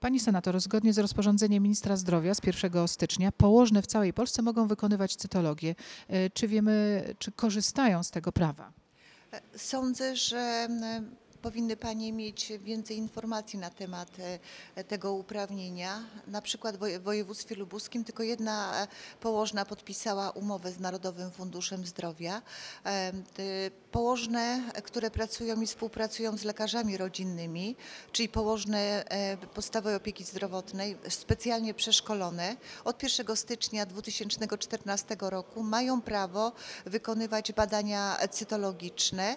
Pani senator, zgodnie z rozporządzeniem ministra zdrowia z 1 stycznia położne w całej Polsce mogą wykonywać cytologię. E, Czy wiemy, czy korzystają z tego prawa? Sądzę, że powinny Panie mieć więcej informacji na temat e, tego uprawnienia. Na przykład w woje- w województwie lubuskim tylko jedna e, położna podpisała umowę z Narodowym Funduszem Zdrowia. E, Położne, które pracują i współpracują z lekarzami rodzinnymi, czyli położne podstawowej opieki zdrowotnej, specjalnie przeszkolone, od 1 stycznia 2014 roku mają prawo wykonywać badania cytologiczne.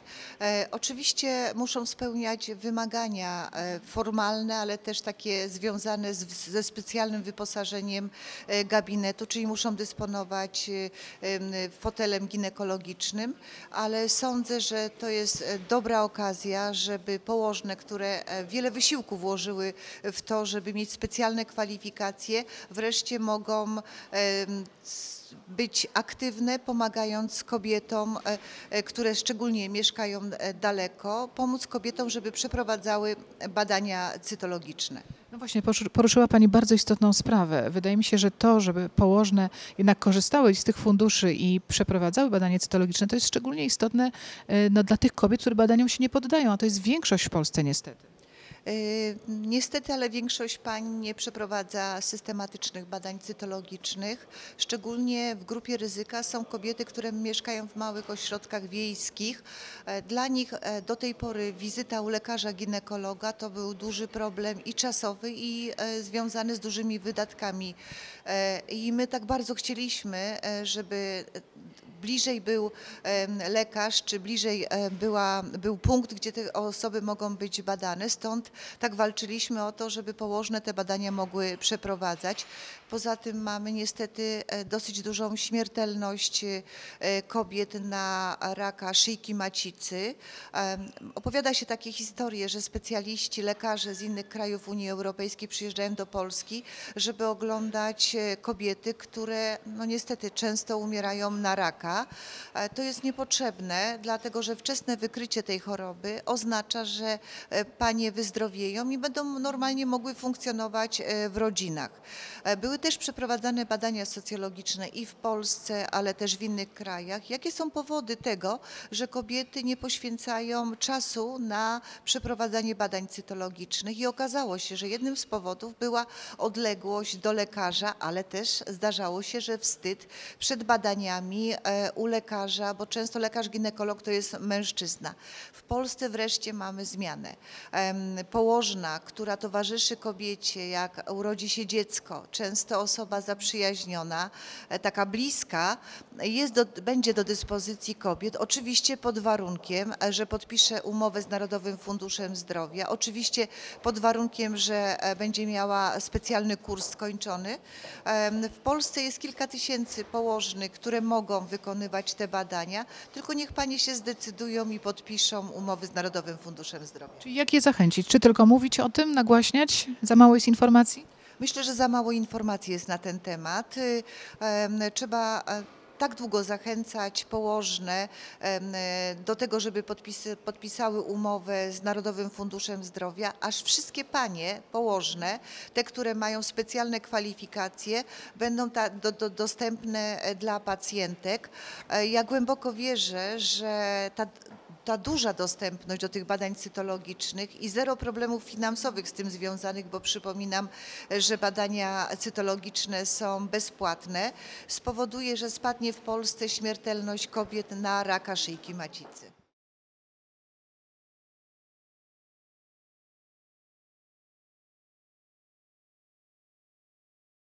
Oczywiście muszą spełniać wymagania e, formalne, ale też takie związane z, ze specjalnym wyposażeniem e, gabinetu, czyli muszą dysponować e, em, fotelem ginekologicznym, ale sądzę, że to jest dobra okazja, żeby położne, które wiele wysiłku włożyły w to, żeby mieć specjalne kwalifikacje, wreszcie mogą być aktywne, pomagając kobietom, e, e, które szczególnie mieszkają e, daleko, pomóc kobietom, żeby przeprowadzały badania cytologiczne. No właśnie, poruszyła Pani bardzo istotną sprawę. Wydaje mi się, że to, żeby położne jednak korzystały z tych funduszy i przeprowadzały badanie cytologiczne, to jest szczególnie istotne no, dla tych kobiet, które badaniom się nie poddają, a to jest większość w Polsce niestety. Y, Niestety, ale większość pań nie przeprowadza systematycznych badań cytologicznych. Szczególnie w grupie ryzyka są kobiety, które mieszkają w małych ośrodkach wiejskich. E, Dla nich e, do tej pory wizyta u lekarza ginekologa to był duży problem i czasowy, i e, związany z dużymi wydatkami. I my tak bardzo chcieliśmy, żeby bliżej był lekarz, czy bliżej była, był punkt, gdzie te osoby mogą być badane. Stąd tak walczyliśmy o to, żeby położne te badania mogły przeprowadzać. Poza tym mamy niestety e, dosyć dużą śmiertelność e, kobiet na raka szyjki macicy. Opowiada się takie historie, że specjaliści, lekarze z innych krajów Unii Europejskiej przyjeżdżają do Polski, żeby oglądać e, kobiety, które no niestety często umierają na raka. E, To jest niepotrzebne, dlatego że wczesne wykrycie tej choroby oznacza, że e, panie wyzdrowieją i będą normalnie mogły funkcjonować e, w rodzinach. Były też przeprowadzane badania socjologiczne i w Polsce, ale też w innych krajach. Jakie są powody tego, że kobiety nie poświęcają czasu na przeprowadzanie badań cytologicznych? I okazało się, że jednym z powodów była odległość do lekarza, ale też zdarzało się, że wstyd przed badaniami u lekarza, bo często lekarz ginekolog to jest mężczyzna. W Polsce wreszcie mamy zmianę. Położna, która towarzyszy kobiecie, jak urodzi się dziecko, często osoba zaprzyjaźniona, e, taka bliska, jest do, będzie do dyspozycji kobiet, oczywiście pod warunkiem, e, że podpisze umowę z Narodowym Funduszem Zdrowia, oczywiście pod warunkiem, że e, będzie miała specjalny kurs skończony. W Polsce jest kilka tysięcy położnych, które mogą wykonywać te badania, tylko niech panie się zdecydują i podpiszą umowy z Narodowym Funduszem Zdrowia. Czyli jak je zachęcić? Czy tylko mówić o tym, nagłaśniać? Za mało jest informacji? Myślę, że za mało informacji jest na ten temat. Y, Trzeba e, tak długo zachęcać położne e, do tego, żeby podpisy, podpisały umowę z Narodowym Funduszem Zdrowia, aż wszystkie panie położne, te, które mają specjalne kwalifikacje, będą ta, do, do, dostępne e, dla pacjentek. E, Ja głęboko wierzę, że ta ta duża dostępność do tych badań cytologicznych i zero problemów finansowych z tym związanych, bo przypominam, że badania cytologiczne są bezpłatne, spowoduje, że spadnie w Polsce śmiertelność kobiet na raka szyjki macicy.